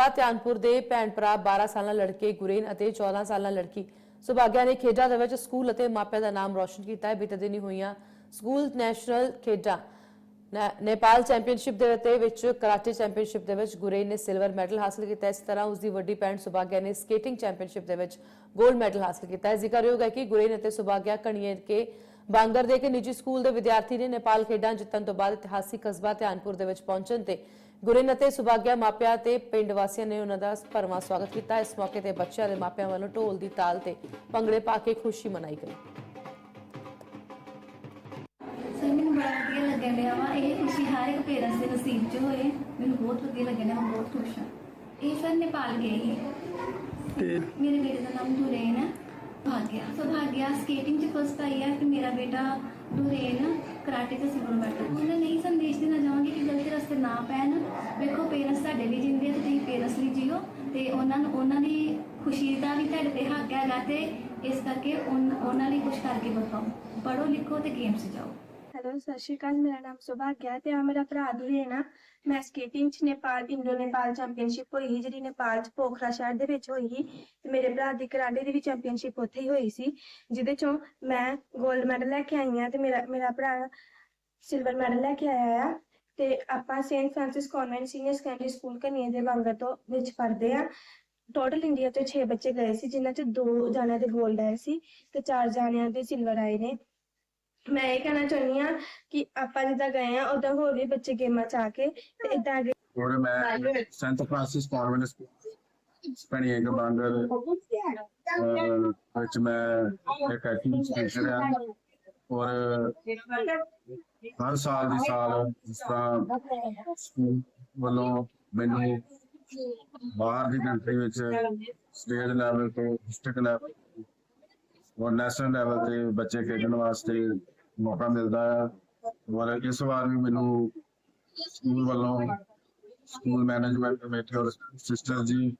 ਕਸਬਾ ਧਿਆਨਪੁਰ ਦੇ ਭੈਣ ਭਰਾ 12 ਸਾਲਾਂ ਲੜਕੇ ਗੁਰੇਨ ਅਤੇ 14 ਸਾਲਾਂ ਲੜਕੀ ਸੁਭਾਗਿਆ ਨੇ ਖੇਡਾਂ ਦੇ ਵਿੱਚ ਸਕੂਲ ਅਤੇ ਮਾਪਿਆਂ ਦਾ ਨਾਮ ਰੌਸ਼ਨ ਕੀਤਾ ਹੈ। ਬੀਤੇ ਦਿਨੀ ਹੋਈਆਂ ਸਕੂਲ ਨੈਸ਼ਨਲ ਖੇਡਾਂ ਨੇਪਾਲ ਚੈਂਪੀਅਨਸ਼ਿਪ ਦੇ ਉੱਤੇ ਵਿੱਚ ਕਰਾਟੇ ਚੈਂਪੀਅਨਸ਼ਿਪ ਦੇ ਵਿੱਚ ਗੁਰੇਨ ਨੇ ਸਿਲਵਰ ਮੈਡਲ ਹਾਸਲ ਕੀਤਾ ਇਸ ਤਰ੍ਹਾਂ ਉਸ ਦੀ ਵੱਡੀ ਭੈਣ ਸੁਭਾਗਿਆ ਨੇ ਸਕੇਟਿੰਗ ਚੈਂਪੀਅਨਸ਼ਿਪ ਦੇ ਵਿੱਚ 골ਡ ਮੈਡਲ ਹਾਸਲ ਕੀਤਾ ਹੈ। ਜ਼ਿਕਰਯੋਗ ਹੈ ਕਿ ਗੁਰੇਨ ਅਤੇ ਸੁਭਾਗਿਆ ਕਣੀਏ ਕੇ ਬਾਂਗਰ ਦੇ ਇੱਕ ਨਿੱਜੀ ਸਕੂਲ ਦੇ ਵਿਦਿਆਰਥੀ ਨੇ ਨੇਪਾਲ ਖੇਡਾਂ ਜਿੱਤਣ ਤੋਂ ਬਾਅਦ ਇਤਿਹਾਸਿਕ ਕਸਬਾ ਧਿਆਨਪੁਰ ਦੇ ਵਿੱਚ ਪਹੁੰਚਣ ਤੇ ਗੁਰੇਨ ਅਤੇ ਸੁਭਾਗਿਆ ਮਾਪਿਆਂ ਤੇ ਪਿੰਡ ਵਾਸੀਆਂ ਨੇ ਉਹਨਾਂ ਦਾ ਭਰਵਾਂ ਸਵਾਗਤ ਕੀਤਾ। ਇਸ ਮੌਕੇ ਤੇ ਬੱਚਿਆਂ ਦੇ ਮਾਪਿਆਂ ਵੱਲੋਂ ਢੋਲ ਦੀ ਤਾਲ ਤੇ ਭੰਗੜੇ ਪਾ ਕੇ ਖੁਸ਼ੀ ਮਨਾਈ ਗਈ। ਮੈਨੂੰ ਬੜਾ ਵਧੀਆ ਲੱਗਣ ਡਿਆ ਵਾ। ਇਹ ਖੁਸ਼ੀ ਹਰ ਇੱਕ ਪੇਰੈਂਟਸ ਦੇ ਨਸੀਬ 'ਚ ਹੋਏ। ਮੈਨੂੰ ਬਹੁਤ ਵਧੀਆ ਲੱਗਣ ਡਿਆ ਮੈਂ ਬਹੁਤ ਖੁਸ਼ ਹਾਂ। ਇਹ ਸਰ ਨੇਪਾਲ ਗਏ ਸੀ। ਤੇ ਮੇਰੇ ਬੇਟੇ ਦਾ ਨਾਮ ਦੁਰੇਨ ਹੈ ਭਾਗਿਆ ਸੁਭਾਗਿਆ ਸਕੇਟਿੰਗ 'ਚ ਫਸਟ ਆਈ ਹੈ ਤੇ ਮੇਰਾ ਬੇਟਾ ਦੁਰੇਨ ਕਰਾਟੇ 'ਚ ਸਿਲਵਰ ਮੈਡਲ ਉਹਨਾਂ ਨੇ ਹੀ ਸੰਦੇਸ਼ ਦੇਣਾ ਚਾਹਾਂਗੇ ਕਿ ਗਲਤ ਰਸਤੇ ਨਾ ਪੈਣ ਵੇਖੋ ਪੇਰੈਂਟਸ ਤੁਹਾਡੇ ਲਈ ਜਿੰਦੇ ਆ ਤੇ ਤੁਸੀਂ ਪੇਰੈਂਟਸ ਲਈ ਜੀਓ ਤੇ ਉਹਨਾਂ ਨੂੰ, ਉਹਨਾਂ ਦੀ ਖੁਸ਼ੀ ਦਾ ਵੀ ਤੁਹਾਡੇ ਤੇ ਹੱਕ ਹੈਗਾ ਤੇ ਇਸ ਕਰਕੇ ਉਨ- ਉਹਨਾਂ ਲਈ ਕੁਝ ਕਰਕੇ ਬਤਾਓ ਪੜ੍ਹੋ, ਲਿਖੋ ਤੇ ਗੇਮਸ ਜਾਓ ਹੈਲੋ, ਸਤਿ ਸ਼੍ਰੀ ਅਕਾਲ, ਮੇਰਾ ਨਾਮ ਸੁਭਾਗਿਆ ਤੇ ਆ ਮੇਰਾ ਭਰਾ ਦੁਰੇਨਾ ਮੈਂ ਸਕੇਟਿੰਗ ਚ ਨੇਪਾਲ, ਇੰਡੋ ਨੇਪਾਲ ਚੈਂਪੀਅਨਸ਼ਿਪ ਹੋਈ ਸੀ, ਜਿਹੜੀ ਨੇਪਾਲ ਚ ਪੋਖਰਾ ਸ਼ਹਿਰ ਦੇ ਵਿੱਚ ਹੋਈ ਸੀ ਤੇ ਮੇਰੇ ਭਰਾ ਦੀ ਕਰਾਟੇ ਦੀ ਵੀ ਚੈਂਪੀਅਨਸ਼ਿਪ ਉੱਥੇ ਹੀ ਹੋਈ ਸੀ, ਜਿਹਦੇ ਚੋਂ ਮੈਂ 골ਡ ਮੈਡਲ ਲੈ ਕੇ ਆਈ ਹਾਂ ਤੇ ਮੇਰਾ ਮੇਰਾ ਭਰਾ ਸਿਲਵਰ ਮੈਡਲ ਲੈ ਕੇ ਆਇਆ ਆ। ਤੇ ਆਪਾਂ Saint Francis convent, senior secondary school ਕਨੀਏ ਦੇ ਬਾਂਗਰ ਤੋਂ ਵਿੱਚ ਪੜ੍ਹਦੇ ਆ। ਟੋਟਲ ਇੰਡੀਆ ਤੋਂ 6 ਬੱਚੇ ਗਏ ਸੀ, ਜਿਨ੍ਹਾਂ ਚ ਦੋ ਜਾਣਿਆਂ ਦੇ 골ਡ ਆਏ ਸੀ ਤੇ ਚਾਰ ਜਾਣਿਆਂ ਦੇ ਸਿਲਵਰ ਆਏ ਨੇ। ਮੈਂ ਇਹ ਕਹਿਣਾ ਚਾਹੁੰਦੀ ਆ ਕਿ ਆਪਾਂ ਜਿੱਦਾਂ ਗਏ ਆ, ਉਦਾਂ ਹੋਰ ਵੀ ਬੱਚੇ ਗੇਮਾਂ ਚ ਆ ਕੇ ਤੇ ਇਦਾਂ ਅੱਗੇ ਔਰ ਮੈਂ ਸੈਂਟ ਫ੍ਰਾਂਸਿਸ ਕਾਨਵੈਂਟ ਸਪੈਣੀ ਇੱਕ ਬਾਂਗਰ ਵਿੱਚ ਮੈਂ ਇੱਕ ਐਕਟਿੰਗ ਸਪੀਕਰ ਆ। ਔਰ ਹਰ ਸਾਲ ਦੀ ਸਾਲ ਜਿਸ ਤਰ੍ਹਾਂ ਸਕੂਲ ਵੱਲੋਂ ਮੈਨੂੰ ਬਾਹਰ ਦੀ ਕੰਟਰੀ ਵਿੱਚ ਸਟੇਟ ਲੈਵਲ ਤੋਂ ਡਿਸਟ੍ਰਿਕਟ ਲੈਵਲ ਔਰ ਨੈਸ਼ਨਲ ਲੈਵਲ ਤੇ ਬੱਚੇ ਖੇਡਣ ਵਾਸਤੇ ਮੌਕਾ ਮਿਲਦਾ ਹੈ ਔਰ ਇਸ ਵਾਰ ਵੀ ਮੈਨੂੰ ਸਕੂਲ ਵੱਲੋਂ ਸਕੂਲ ਮੈਨੇਜਮੈਂਟ ਕਮੇਟੀ ਔਰ sister ji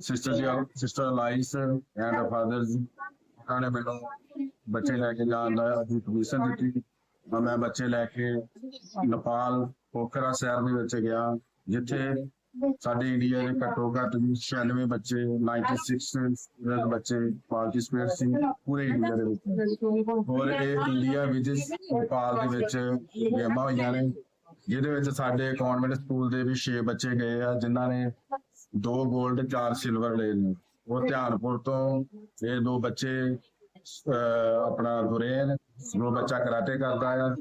sister ji sister ਲਾਈਸ and father ji ਉਹਨਾਂ ਮੈਨੂੰ ਬੱਚੇ ਲੈ ਕੇ ਜਾਣ ਦਾ ਆਪਣੀ ਪਰਮਿਸ਼ਨ ਦਿੱਤੀ। ਤਾਂ ਮੈਂ ਬੱਚੇ ਲੈ ਕੇ ਨੇਪਾਲ, ਪੋਖਰਾ ਸ਼ਹਿਰ ਦੇ ਵਿੱਚ ਗਿਆ, ਜਿੱਥੇ ਸਾਡੇ ਇੰਡੀਆ ਦੇ ਘੱਟੋ ਘੱਟ 96 ਬੱਚੇ 96 ਬੱਚੇ ਪਾਰਟਿਸਪੇਟ ਸੀ ਪੂਰੇ ਇੰਡੀਆ ਦੇ ਵਿੱਚ। ਹੋਰ ਇਹ ਇੰਡੀਆ ਵਿੱਚ, ਨੇਪਾਲ ਦੇ ਵਿੱਚ ਗੇਮਾਂ ਹੋਈਆਂ ਨੇ, ਜਿਹਦੇ ਵਿੱਚ ਸਾਡੇ ਕਨਵੈਂਟ ਸਕੂਲ ਦੇ ਵੀ 6 ਬੱਚੇ ਗਏ ਆ, ਜਿਨ੍ਹਾਂ ਨੇ ਦੋ 골ਡ ਚਾਰ ਸਿਲਵਰ ਲਏ ਨੇ। ਉਹ ਧਿਆਨਪੁਰ ਤੋਂ ਇਹ ਦੋ ਬੱਚੇ ਅਹ, ਆਪਣਾ ਗੁਰੇਨ ਉਹ ਬੱਚਾ ਕਰਾਟੇ ਕਰਦਾ ਆ।